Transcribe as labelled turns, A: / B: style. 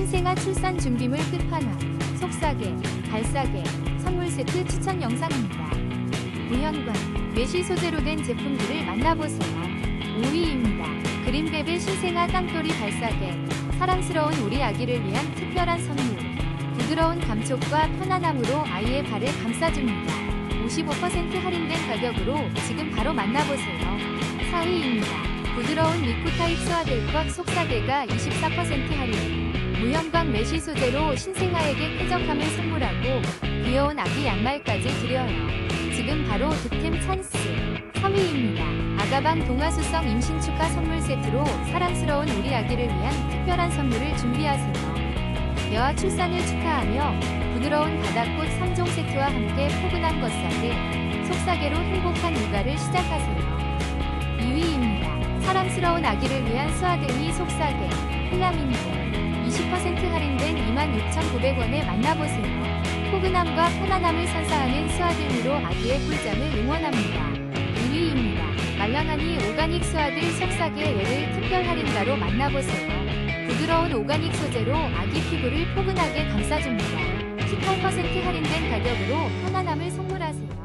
A: 신생아 출산 준비물 끝판왕, 속사계, 발사계, 선물 세트 추천 영상입니다. 무현관, 메쉬 소재로 된 제품들을 만나보세요. 5위입니다. 그린베벨 신생아 깡돌이 발사계, 사랑스러운 우리 아기를 위한 특별한 선물. 부드러운 감촉과 편안함으로 아이의 발을 감싸줍니다. 55% 할인된 가격으로 지금 바로 만나보세요. 4위입니다. 부드러운 리쿠 타입 스와델컷 속사계가 24% 할인. 무형광 메쉬 소재로 신생아에게 쾌적함을 선물하고 귀여운 아기 양말까지 드려요. 지금 바로 득템 찬스. 3위입니다. 아가방 동화수성 임신 축하 선물 세트로 사랑스러운 우리 아기를 위한 특별한 선물을 준비하세요. 여아 출산을 축하하며 부드러운 바닥꽃 3종 세트와 함께 포근한 겉사계, 속사계로 행복한 육아를 시작하세요. 2위입니다. 사랑스러운 아기를 위한 수아등이 속사계, 플라밍고 20% 할인된 26,900원에 만나보세요. 포근함과 편안함을 선사하는 수아등으로 아기의 꿀잠을 응원합니다. 2위입니다. 말랑하니 오가닉 수아들 속사계를 특별 할인가로 만나보세요. 부드러운 오가닉 소재로 아기 피부를 포근하게 감싸줍니다. 18% 할인된 가격으로 편안함을 선물하세요.